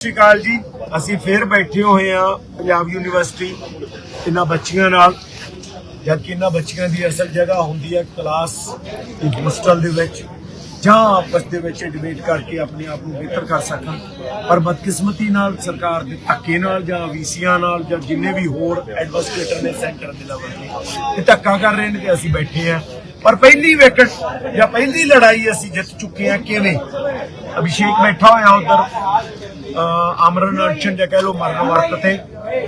ਸਤਿ ਸ਼੍ਰੀ ਅਕਾਲ ਜੀ, ਅਸੀਂ ਫੇਰ ਬੈਠੇ ਹੋਏ ਆ ਪੰਜਾਬ ਯੂਨੀਵਰਸਿਟੀ, ਇਹਨਾਂ ਬੱਚੀਆਂ ਨਾਲ। ਜਦ ਕਿ ਇਹਨਾਂ ਬੱਚੀਆਂ ਦੀ ਅਸਲ ਜਗ੍ਹਾ ਹੁੰਦੀ ਹੈ ਕਲਾਸ ਇੱਕ ਹੋਸਟਲ ਦੇ ਵਿੱਚ, ਜਾਂ ਆਪਸ ਦੇ ਵਿੱਚ ਡਿਬੇਟ ਕਰਕੇ ਆਪਣੇ ਆਪ ਨੂੰ ਬਿਹਤਰ ਕਰ ਸਕਣ ਪਰ ਬਦਕਿਸਮਤੀ ਨਾਲ, ਸਰਕਾਰ ਦੇ ਧੱਕੇ ਨਾਲ ਜਾਂ ਵੀਸੀਆਂ ਨਾਲ ਜਾਂ ਜਿੰਨੇ ਵੀ ਹੋਰ ਐਡਮਿਨਿਸਟ੍ਰੇਟਰ ਨੇ ਸੈਂਟਰ ਦੇ ਲੈਵਲ ਤੇ, ਇਹ ਧੱਕਾ ਕਰ ਰਹੇ ਨੇ ਤੇ ਅਸੀਂ ਬੈਠੇ ਆ ਪਰ ਪਹਿਲੀ ਵਿਕਟ ਜਾਂ ਪਹਿਲੀ ਲੜਾਈ ਅਸੀਂ ਜਿੱਤ ਚੁੱਕੇ ਆ ਕਿਵੇਂ? ਅਭਿਸ਼ੇਕ ਬੈਠਾ ਹੋਇਆ ਉਧਰ। ਅਮਰਨ ਅਰਚਨ ਜਾਂ ਕਹਿ ਲੋ ਮਰਨ ਵਰਤ ਤੇ।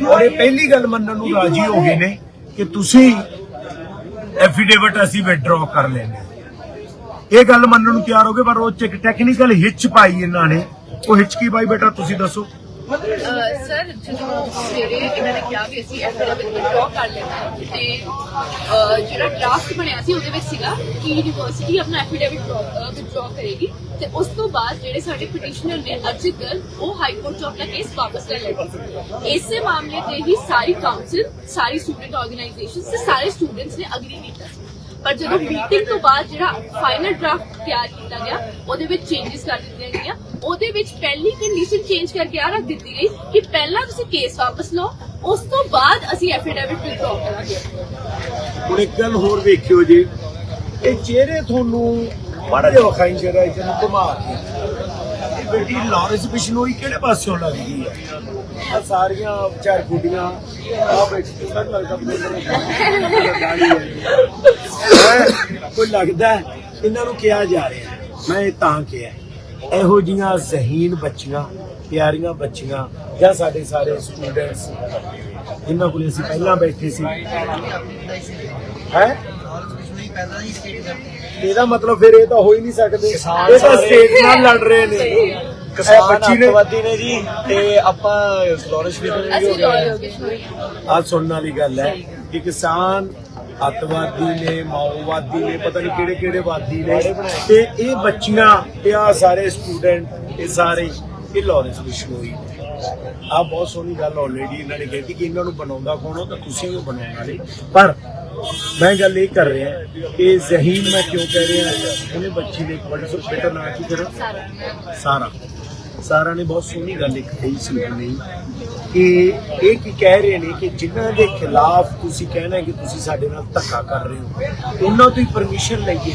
ਔਰ ਇਹ ਪਹਿਲੀ ਗੱਲ ਮੰਨਣ ਨੂੰ ਰਾਜੀ ਹੋ ਗਏ ਨੇ ਕਿ ਤੁਸੀਂ ਐਫੀਡੇਵਿਟ ਅਸੀਂ ਵਿਡਰਾਅ ਕਰ ਲੈਣੇ ਇਹ ਗੱਲ ਮੰਨਣ ਨੂੰ ਤਿਆਰ ਹੋ ਗਏ, ਪਰ ਉਹ ਟੈਕਨੀਕਲ ਹਿੱਚ ਪਾਈ ਇਹਨਾਂ ਨੇ। ਉਹ ਹਿੱਚ ਕੀ ਪਾਈ ਬੇਟਾ, ਤੁਸੀਂ ਦੱਸੋ? ਸਰ, ਜਦੋਂ ਸਵੇਰੇ ਇਹਨਾਂ ਨੇ ਕਿਹਾ ਵੀ ਅਸੀਂ ਐਫੀਡੇਵਿਟ ਵਿਡਰਾਅ ਕਰ ਲੈਣਾ ਤੇ ਜਿਹੜਾ ਡਰਾਫਟ ਬਣਿਆ ਸੀ ਉਹਦੇ ਵਿੱਚ ਸੀਗਾ ਕਿ ਯੂਨੀਵਰਸਿਟੀ ਆਪਣਾ ਐਫੀਡੇਵਿਟ ਵਿਡਰਾਅ ਕਰੇਗੀ। ਤੇ ਉਸ ਤੋਂ ਬਾਅਦ ਜਿਹੜੇ ਸਾਡੇ ਪਟੀਸ਼ਨਰ ਨੇ ਅਰਜਿਤ ਗਰਗ, ਉਹ ਹਾਈ ਕੋਰਟ 'ਚ ਆਪਣਾ ਕੇਸ ਵਾਪਸ ਲੈ ਲੈਣਗੇ ਇਸੇ ਮਾਮਲੇ ਤੇ ਹੀ ਸਾਰੀ ਕਾਉਂਸਲ ਸਾਰੀ ਸਟੂਡੈਂਟ ਆਰਗੇਨਾਈਜੇਸ਼ਨਸ ਤੇ ਸਾਰੇ ਸਟੂਡੈਂਟਸ ਨੇ ਅਗਰੀ ਕੀਤਾ ਪਰ ਜਦੋਂ ਮੀਟਿੰਗ ਤੋਂ ਬਾਅਦ ਜਿਹੜਾ ਫਾਈਨਲ ਡਰਾਫਟ ਤਿਆਰ ਕੀਤਾ ਗਿਆ, ਉਹਦੇ ਵਿੱਚ ਚੇਂਜਸ ਕਰ ਦਿੱਤੀਆਂ ਗਈਆਂ। ਉਹਦੇ ਵਿੱਚ ਪਹਿਲੀ ਕੰਡੀਸ਼ਨ ਚੇਂਜ ਕਰਕੇ ਆ ਰੱਖ ਦਿੱਤੀ ਗਈ ਕਿ ਪਹਿਲਾਂ ਤੁਸੀਂ ਕੇਸ ਵਾਪਸ ਲਓ, ਉਸ ਤੋਂ ਬਾਅਦ ਅਸੀਂ ਐਫੀਡੇਵਿਟ ਵਿਡਰਾਅ ਕਰਾਂਗੇ। ਹੁਣ ਇੱਕ ਗੱਲ ਹੋਰ ਵੇਖਿਓ ਜੀ। ਇਹ ਚਿਹਰੇ ਤੁਹਾਨੂੰ ਮਾੜਾ ਜਿਹਾ ਵਿਖਾਈ ਜਰਾ ਇਹਨਾਂ ਨੂੰ ਘੁਮਾ ਕੇ। ਇਹ ਬੇਟੀ ਲਾਰੈਂਸ ਬਿਸ਼ਨੋਈ ਕਿਹੜੇ ਪਾਸਿਓਂ ਲੱਗਦੀ ਹੈ ਆ ਸਾਰੀਆਂ ਚਾਰ ਗੁੱਡੀਆਂ ਆ ਬੈਠੀ ਉਹਨਾਂ ਲੱਗਦਾ ਕੋਈ ਲੱਗਦਾ ਇਹਨਾਂ ਨੂੰ ਕਿਹਾ ਜਾ ਰਿਹਾ ਮੈਂ ਇਹ ਤਾਂ ਕਿਹਾ ਇਹੋ ਜੀਆਂ ਜ਼ਹੀਨ ਬੱਚੀਆਂ, ਪਿਆਰੀਆਂ ਬੱਚੀਆਂ ਜਾਂ ਸਾਡੇ ਸਾਰੇ ਸਟੂਡੈਂਟਸ ਜਿਨ੍ਹਾਂ ਕੋਲ ਅਸੀਂ ਪਹਿਲਾਂ ਬੈਠੇ ਸੀ। ਹੈ? ਇਹਦਾ ਮਤਲਬ ਫਿਰ ਇਹ ਤਾਂ ਹੋ ਹੀ ਨਹੀਂ ਸਕਦੇ। ਇਹ ਤਾਂ ਸਟੇਟ ਨਾਲ ਲੜ ਰਹੇ ਨੇ। ਕਿਸਾਨ ਬੱਚੀ ਨੇ ਅੱਤਵਾਦੀ ਨੇ ਜੀ ਤੇ ਆਪਾਂ ਫਲੋਰਿਸ਼ ਵੀ ਹੋ ਗਏ ਆ ਸੁਣਨ ਵਾਲੀ ਗੱਲ ਹੈ ਕਿ ਕਿਸਾਨ ਅੱਤਵਾਦੀ ਨੇ ਮਾਓਵਾਦੀ ਨੇ ਪਤਾ ਨਹੀਂ ਕਿਹੜੇ ਕਿਹੜੇ ਵਾਦੀ ਨੇ। ਤੇ ਇਹ ਬੱਚੀਆਂ ਤੇ ਆ ਸਾਰੇ ਸਟੂਡੈਂਟ ਇਹ ਸਾਰੇ ਇਹ ਲਾਰੈਂਸ ਬਿਸ਼ਨੋਈ ਆ ਬਹੁਤ ਸੋਹਣੀ ਗੱਲ ਆਲਰੇਡੀ ਇਹਨਾਂ ਨੇ ਕਹਿਤੀ ਕਿ ਇਹਨਾਂ ਨੂੰ ਬਣਾਉਂਦਾ ਕੌਣ ਹੋ ਤਾਂ ਤੁਸੀਂ ਉਹ ਬਣਾਉਣ ਵਾਲੇ। ਪਰ ਮੈਂ ਗੱਲ ਇਹ ਕਰ ਰਿਹਾ ਕਿ ਜ਼ਹੀਨ ਮੈਂ ਕਿਉਂ ਕਹਿ ਰਿਹਾ? ਉਹਨੇ ਬੱਚੀ ਨੇ ਬੜੀ ਸੋ ਬੇਟਾ ਨਾਂ ਕੀ ਤੇਰਾ ਸਾਰਾ। ਸਾਰਾ ਨੇ ਬਹੁਤ ਸੋਹਣੀ ਗੱਲ ਇੱਕ ਕਹੀ ਸੀ ਉਹਨੇ। ਕਿ ਇਹ ਕੀ ਕਹਿ ਰਹੇ ਨੇ ਕਿ ਜਿਨ੍ਹਾਂ ਦੇ ਖਿਲਾਫ ਤੁਸੀਂ ਕਹਿਣਾ ਕਿ ਤੁਸੀਂ ਸਾਡੇ ਨਾਲ ਧੱਕਾ ਕਰ ਰਹੇ ਹੋ, ਉਹਨਾਂ ਤੋਂ ਹੀ ਪਰਮਿਸ਼ਨ ਲਈਏ।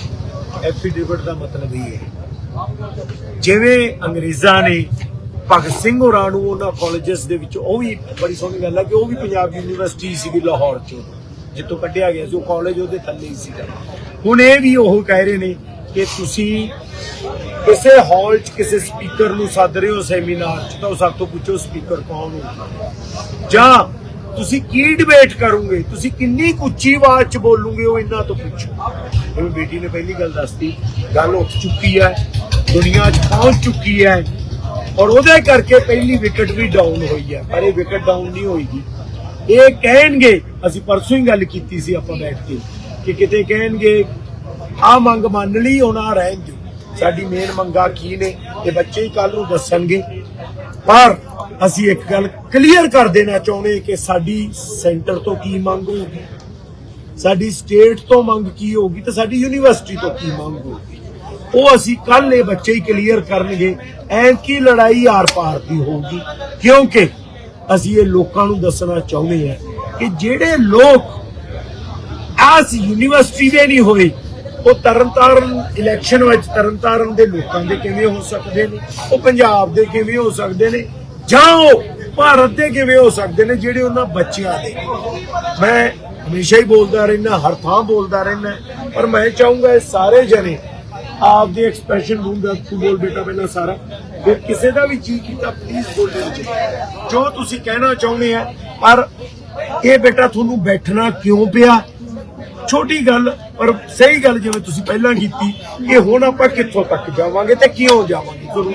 ਐਫੀਡੇਵਿਟ ਦਾ ਮਤਲਬ ਇਹ ਹੈ। ਜਿਵੇਂ ਅੰਗਰੇਜ਼ਾਂ ਨੇ ਭਗਤ ਸਿੰਘ ਹੋਰਾਂ ਨੂੰ ਉਹਨਾਂ ਕਾਲਜਸ ਦੇ ਵਿੱਚ ਉਹ ਵੀ ਬੜੀ ਸੋਹਣੀ ਗੱਲ ਹੈ ਕਿ ਉਹ ਵੀ ਪੰਜਾਬ ਯੂਨੀਵਰਸਿਟੀ ਸੀਗੀ ਲਾਹੌਰ ਚੋਂ। ਜਿੱਥੋਂ ਕੱਢਿਆ ਗਿਆ ਸੀ, ਉਹ ਕਾਲਜ ਉਹਦੇ ਥੱਲੇ ਹੀ ਸੀਗਾ। ਹੁਣ ਇਹ ਵੀ ਉਹ ਕਹਿ ਰਹੇ ਨੇ ਕਿ ਤੁਸੀਂ ਕਿਸੇ ਹਾਲ 'ਚ ਕਿਸੇ ਸਪੀਕਰ ਨੂੰ ਸੱਦ ਰਹੇ ਹੋ ਸੈਮੀਨਾਰ 'ਚ, ਤਾਂ ਸਭ ਤੋਂ ਪੁੱਛੋ ਸਪੀਕਰ ਕੌਣ ਹੋਊਗਾ। ਜਾਂ ਤੁਸੀਂ ਕੀ ਡਿਬੇਟ ਕਰੋਗੇ? ਤੁਸੀਂ ਕਿੰਨੀ ਉੱਚੀ ਆਵਾਜ਼ 'ਚ ਬੋਲੋਗੇ, ਉਹ ਇਹਨਾਂ ਤੋਂ ਪੁੱਛੋ। ਜਿਵੇਂ ਬੇਟੀ ਨੇ ਪਹਿਲੀ ਗੱਲ ਦੱਸਤੀ, ਗੱਲ ਉੱਠ ਚੁੱਕੀ ਹੈ, ਦੁਨੀਆ 'ਚ ਪਹੁੰਚ ਚੁੱਕੀ ਹੈ, ਔਰ ਉਹਦੇ ਕਰਕੇ ਪਹਿਲੀ ਵਿਕਟ ਵੀ ਡਾਊਨ ਹੋਈ ਹੈ, ਪਰ ਇਹ ਵਿਕਟ ਡਾਊਨ ਨਹੀਂ ਹੋਈਗੀ। ਇਹ ਕਹਿਣਗੇ, ਅਸੀਂ ਪਰਸੋਂ ਹੀ ਗੱਲ ਕੀਤੀ ਸੀ ਆਪਾਂ ਬੈਠ ਕੇ, ਕਿ ਕਿਤੇ ਕਹਿਣਗੇ ਆ ਮੰਗ ਮੰਨ ਲਈ, ਹੁਣ ਰਹਿਣ ਦਿਓ। ਸਾਡੀ ਮੇਨ ਮੰਗਾ ਕੀ ਨੇ, ਇਹ ਬੱਚੇ ਹੀ ਕੱਲ ਨੂੰ ਦੱਸਣਗੇ। ਪਰ ਅਸੀਂ ਇੱਕ ਗੱਲ ਕਲੀਅਰ ਕਰ ਦੇਣਾ ਚਾਹੁੰਦੇ ਕਿ ਸਾਡੀ ਸੈਂਟਰ ਤੋਂ ਕੀ ਮੰਗ ਹੋਊਗੀ? ਸਾਡੀ ਸਟੇਟ ਤੋਂ ਮੰਗ ਕੀ ਹੋਊਗੀ ਤੇ ਸਾਡੀ ਯੂਨੀਵਰਸਿਟੀ ਤੋਂ ਕੀ ਮੰਗ ਹੋਊਗੀ? ਉਹ ਅਸੀਂ ਕੱਲ ਇਹ ਬੱਚੇ ਹੀ ਕਲੀਅਰ ਕਰਨਗੇ, ਐਂ ਕੀ ਲੜਾਈ ਆਰ-ਪਾਰ ਦੀ ਹੋਊਗੀ? ਕਿਉਂਕਿ ਅਸੀਂ ਇਹ ਲੋਕਾਂ ਨੂੰ ਦੱਸਣਾ ਚਾਹੁੰਦੇ ਹਾਂ ਕਿ ਜਿਹੜੇ ਲੋਕ ਆਸ ਯੂਨੀਵਰਸਿਟੀ ਦੇ ਨਹੀਂ ਹੋਏ, ਉਹ ਤਰਨਤਾਰਨ ਇਲੈਕਸ਼ਨ ਵਿੱਚ ਤਰਨਤਾਰਨ ਦੇ ਲੋਕਾਂ ਦੇ ਕਿਵੇਂ ਹੋ ਸਕਦੇ ਨੇ? ਉਹ ਪੰਜਾਬ ਦੇ ਕਿਵੇਂ ਹੋ ਸਕਦੇ ਨੇ? ਜਾਂ ਉਹ ਭਾਰਤ ਦੇ ਕਿਵੇਂ ਹੋ ਸਕਦੇ ਨੇ ਜਿਹੜੇ ਉਹਨਾਂ ਬੱਚਿਆਂ ਦੇ? ਮੈਂ ਹਮੇਸ਼ਾ ਹੀ ਬੋਲਦਾ ਰਹਿਣਾ ਹਰ ਥਾਂ ਬੋਲਦਾ ਰਹਿਣਾ ਪਰ ਮੈਂ ਚਾਹੂੰਗਾ ਇਹ ਸਾਰੇ ਜਣੇ ਆਪਦੀ ਐਕਸਪ੍ਰੈਸ਼ਨ ਦੂੰਗਾ ਤੂੰ ਬੋਲ ਬੇਟਾ ਪਹਿਲਾਂ ਸਾਰਾ। ਫਿਰ ਕਿਸੇ ਦਾ ਵੀ ਜੀ ਕੀਤਾ ਪਲੀਜ਼ ਬੋਲੋ ਜੀ। ਜੋ ਤੁਸੀਂ ਕਹਿਣਾ ਚਾਹੁੰਦੇ ਆ, ਪਰ ਇਹ ਬੇਟਾ ਤੁਹਾਨੂੰ ਬੈਠਣਾ ਕਿਉਂ ਪਿਆ? ਛੋਟੀ ਗੱਲ, ਪਰ ਸਹੀ ਗੱਲ ਜਿਵੇਂ ਤੁਸੀਂ ਪਹਿਲਾਂ ਕੀਤੀ, ਇਹ ਹੁਣ ਆਪਾਂ ਕਿੱਥੋਂ ਤੱਕ ਜਾਵਾਂਗੇ ਤੇ ਕਿਉਂ ਜਾਵਾਂਗੇ? ਜ਼ਰੂਰ